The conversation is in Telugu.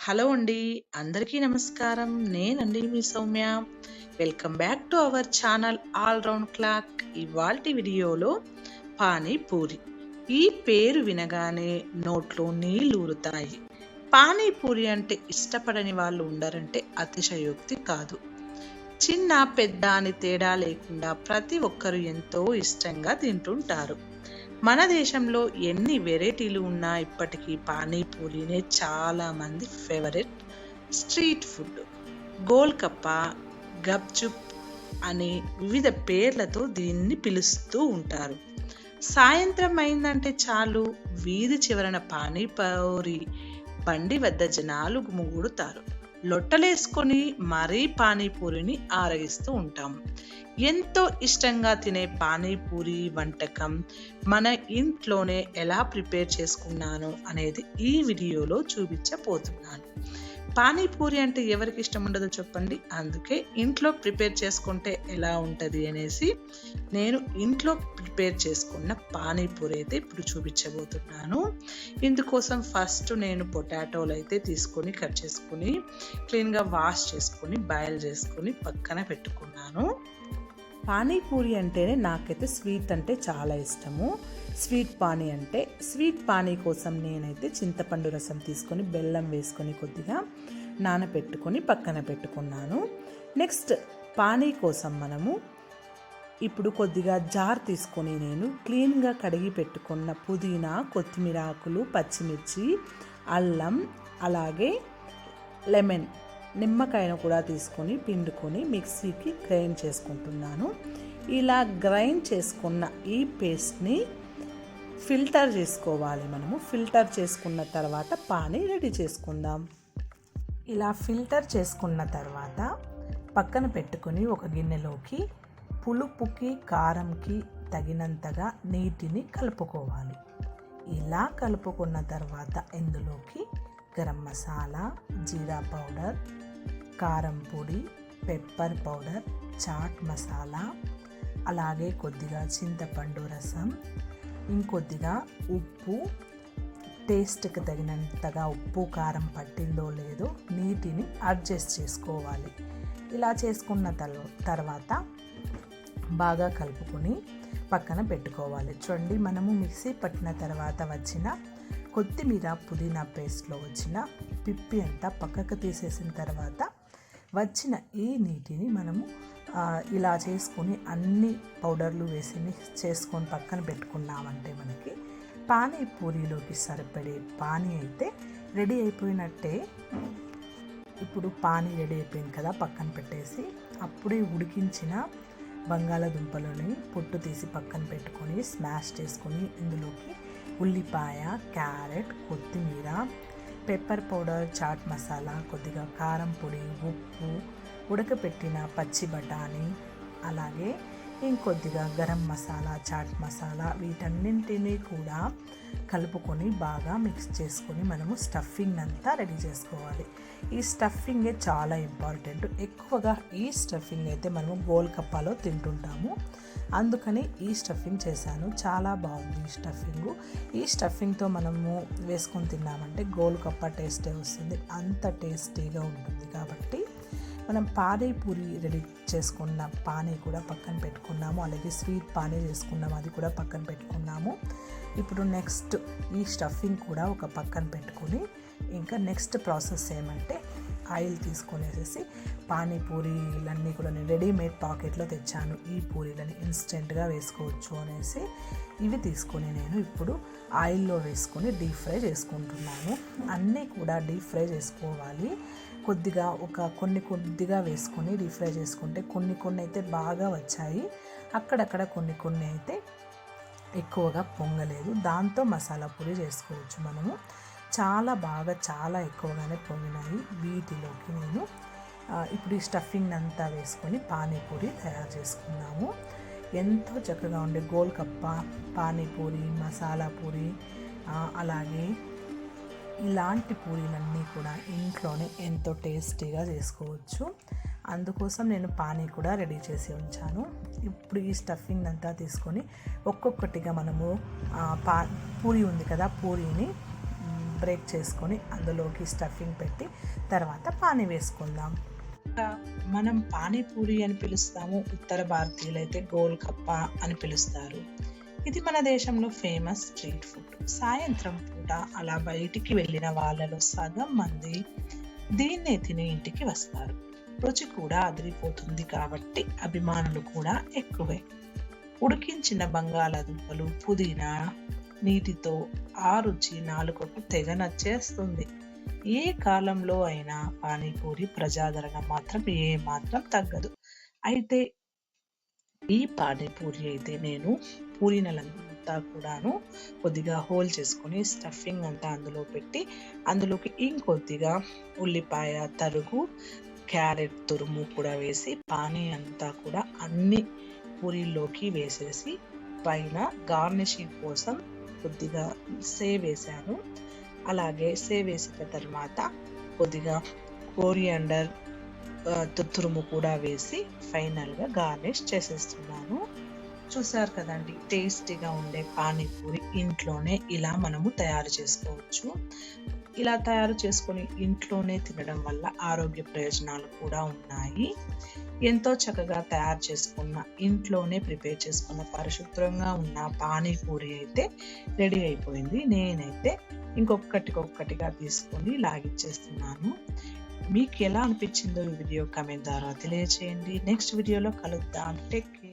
హలో అండి అందరికీ నమస్కారం. నేనండి మీ Soumya. Welcome back to our channel all round clock ఇవాల్టి వీడియోలో పానీపూరి. ఈ పేరు వినగానే నోట్లో నీళ్ళూరుతాయి ఊరుతాయి. పానీపూరి అంటే ఇష్టపడని వాళ్ళు ఉండరంటే అతిశయోక్తి కాదు. చిన్న పెద్ద అని తేడా లేకుండా ప్రతి ఒక్కరు ఎంతో ఇష్టంగా తింటుంటారు. మన దేశంలో ఎన్ని వెరైటీలు ఉన్నా ఇప్పటికీ పానీపూరినే చాలా మంది favourite street food. Golgappa gupchup అనే వివిధ పేర్లతో దీన్ని పిలుస్తూ ఉంటారు. సాయంత్రం అయిందంటే చాలు వీధి చివరన పానీపూరి బండి వద్ద జనాలు గుమిగూడుతారు. లొట్టలేసుకొని మరీ పానీపూరిని ఆరగిస్తూ ఉంటాం. ఎంతో ఇష్టంగా తినే పానీపూరి వంటకం మన ఇంట్లోనే ఎలా ప్రిపేర్ చేసుకున్నాను అనేది ఈ వీడియోలో చూపించబోతున్నాను. పానీపూరి అంటే ఎవరికి ఇష్టం ఉండదో చెప్పండి. అందుకే ఇంట్లో ప్రిపేర్ చేసుకుంటే ఎలా ఉంటుంది అనేసి నేను ఇంట్లో ప్రిపేర్ చేసుకున్న పానీపూరి అయితే ఇప్పుడు చూపించబోతున్నాను. ఇందుకోసం ఫస్ట్ నేను పొటాటోలు అయితే తీసుకొని కట్ చేసుకుని క్లీన్గా వాష్ చేసుకొని బాయిల్ చేసుకొని పక్కన పెట్టుకున్నాను. పానీపూరి అంటేనే నాకైతే స్వీట్ అంటే చాలా ఇష్టము. స్వీట్ పానీ అంటే స్వీట్ పానీ కోసం నేనైతే చింతపండు రసం తీసుకొని బెల్లం వేసుకొని కొద్దిగా నానబెట్టుకొని పక్కన పెట్టుకున్నాను. నెక్స్ట్ పానీ కోసం మనము ఇప్పుడు కొద్దిగా జార్ తీసుకొని నేను క్లీన్గా కడిగి పెట్టుకున్న పుదీనా కొత్తిమీర ఆకులు పచ్చిమిర్చి అల్లం అలాగే లెమన్ నిమ్మకాయను కూడా తీసుకొని పిండుకొని మిక్సీకి గ్రైండ్ చేసుకుంటున్నాను. ఇలా గ్రైండ్ చేసుకున్న ఈ పేస్ట్ని ఫిల్టర్ చేసుకోవాలి మనము. ఫిల్టర్ చేసుకున్న తర్వాత పానీ రెడీ చేసుకుందాం. ఇలా ఫిల్టర్ చేసుకున్న తర్వాత పక్కన పెట్టుకొని ఒక గిన్నెలోకి పులుపుకి కారంకి తగినంతగా నీటిని కలుపుకోవాలి. ఇలా కలుపుకున్న తర్వాత ఇందులోకి గరం మసాలా జీరా పౌడర్ కారం పొడి పెప్పర్ పౌడర్ చాట్ మసాలా అలాగే కొద్దిగా చింతపండు రసం ఇంకొద్దిగా ఉప్పు టేస్ట్కి తగినంతగా ఉప్పు కారం పట్టిందో లేదో నీటిని అడ్జస్ట్ చేసుకోవాలి. ఇలా చేసుకున్న తర్వాత బాగా కలుపుకొని పక్కన పెట్టుకోవాలి. చూడండి మనము మిక్సీ పట్టిన తర్వాత వచ్చిన కొత్తిమీర పుదీనా పేస్ట్లో వచ్చిన పిప్పి అంతా పక్కకు తీసేసిన తర్వాత వచ్చిన ఈ నీటిని మనము ఇలా చేసుకొని అన్ని పౌడర్లు వేసి మిక్స్ చేసుకొని పక్కన పెట్టుకున్నామంటే మనకి పానీపూరిలోకి సరిపడే పానీ అయితే రెడీ అయిపోయినట్టే. ఇప్పుడు పానీ రెడీ అయిపోయింది కదా పక్కన పెట్టేసి అప్పుడే ఉడికించిన బంగాళాదుంపలని పొట్టు తీసి పక్కన పెట్టుకొని స్మాష్ చేసుకొని ఇందులోకి ఉల్లిపాయ క్యారెట్ కొత్తిమీర పెప్పర్ పౌడర్ చాట్ మసాలా కొద్దిగా కారం పొడి ఉప్పు ఉడకపెట్టిన పచ్చి బఠానీ అలాగే ఇంకొద్దిగా గరం మసాలా చాట్ మసాలా వీటన్నింటినీ కూడా కలుపుకొని బాగా మిక్స్ చేసుకొని మనము స్టఫింగ్ అంతా రెడీ చేసుకోవాలి. ఈ స్టఫింగే చాలా ఇంపార్టెంట్. ఎక్కువగా ఈ స్టఫింగ్ అయితే మనము గోల్ కప్పాలో తింటుంటాము. అందుకని ఈ స్టఫింగ్ చేశాను. చాలా బాగుంది ఈ స్టఫింగ్. ఈ స్టఫింగ్తో మనము వేసుకొని తిన్నామంటే గోల్ కప్ప టేస్టే వస్తుంది. అంత టేస్టీగా ఉంటుంది కాబట్టి మనం పానీపూరి రెడీ చేసుకున్న పానీ కూడా పక్కన పెట్టుకున్నాము. అలాగే స్వీట్ పానీ చేసుకున్నాము. అది కూడా పక్కన పెట్టుకున్నాము. ఇప్పుడు నెక్స్ట్ ఈ స్టఫింగ్ కూడా ఒక పక్కన పెట్టుకొని ఇంకా నెక్స్ట్ ప్రాసెస్ ఏమంటే ఆయిల్ తీసుకొనేసేసి పానీపూరీలన్నీ కూడా నేను రెడీమేడ్ పాకెట్లో తెచ్చాను. ఈ పూరీలని ఇన్స్టెంట్గా వేసుకోవచ్చు అనేసి ఇవి తీసుకొని నేను ఇప్పుడు ఆయిల్లో వేసుకొని డీప్ ఫ్రై చేసుకుంటున్నాను. అన్నీ కూడా డీప్ ఫ్రై చేసుకోవాలి. కొద్దిగా ఒక కొన్ని కొద్దిగా వేసుకొని రీఫ్రై చేసుకుంటే కొన్ని కొన్ని అయితే బాగా వచ్చాయి. అక్కడక్కడ కొన్ని కొన్ని అయితే ఎక్కువగా పొంగలేదు. దాంతో మసాలా పొడి చేసుకోవచ్చు మనము. చాలా బాగా చాలా ఎక్కువగానే పొంగినాయి వీటిలోకి నేను. ఇప్పుడు ఈ స్టఫింగ్ అంతా వేసుకొని పానీపూరి తయారు చేసుకున్నాము. ఎంతో చక్కగా ఉండే గోల్కప్ప పానీపూరి మసాలా పూరి అలాగే ఇలాంటి పూరీలన్నీ కూడా ఇంట్లోనే ఎంతో టేస్టీగా చేసుకోవచ్చు. అందుకోసం నేను పానీ కూడా రెడీ చేసి ఉంచాను. ఇప్పుడు ఈ స్టఫింగ్ అంతా తీసుకొని ఒక్కొక్కటిగా మనము పా పూరి ఉంది కదా పూరీని బ్రేక్ చేసుకొని అందులోకి స్టఫింగ్ పెట్టి తర్వాత పానీ వేసుకుందాం. మనం పానీపూరి అని పిలుస్తాము ఉత్తర భారతీయులు అయితే గోల్ కప్ప అని పిలుస్తారు. ఇది మన దేశంలో ఫేమస్ స్ట్రీట్ ఫుడ్ సాయంత్రం పూట అలా బయటికి వెళ్ళిన వాళ్ళలో సగం మంది దీన్నే తిని ఇంటికి వస్తారు. రుచి కూడా అదిరిపోతుంది కాబట్టి అభిమానులు కూడా ఎక్కువే. ఉడికించిన బంగాళాదుంపలు పుదీనా నీటితో ఆ రుచి నాలుకకు తెగ నచ్చేస్తుంది. ఏ కాలంలో అయినా పానీపూరి ప్రజాదరణ మాత్రం ఏ మాత్రం తగ్గదు. అయితే ఈ పానీపూరి అయితే నేను పూరీనలంతా కూడాను కొద్దిగా హోల్ చేసుకొని స్టఫింగ్ అంతా అందులో పెట్టి అందులోకి ఇంకొద్దిగా ఉల్లిపాయ తరుగు క్యారెట్ తురుము కూడా వేసి పానీ అంతా కూడా అన్ని పూరీల్లోకి వేసేసి పైన గార్నిషింగ్ కోసం కొద్దిగా సేవ్ వేసాను అలాగే సేవ్ వేసిన తర్వాత కొద్దిగా కోరియండర్ తురుము కూడా వేసి ఫైనల్గా గార్నిష్ చేసేస్తున్నాను. చూసారు కదండి టేస్టీగా ఉండే పానీపూరి ఇంట్లోనే ఇలా మనము తయారు చేసుకోవచ్చు. ఇలా తయారు చేసుకొని ఇంట్లోనే తినడం వల్ల ఆరోగ్య ప్రయోజనాలు కూడా ఉన్నాయి. ఎంతో చక్కగా తయారు చేసుకున్న ఇంట్లోనే ప్రిపేర్ చేసుకున్న పరిశుభ్రంగా ఉన్న పానీపూరి అయితే రెడీ అయిపోయింది. నేనైతే ఇంకొకటికొక్కటిగా తీసుకొని లాగిచ్చేస్తున్నాను. మీకు ఎలా అనిపించిందో ఈ వీడియో కమెంట్ ద్వారా తెలియచేయండి. నెక్స్ట్ వీడియోలో కలుద్దాం. Tech care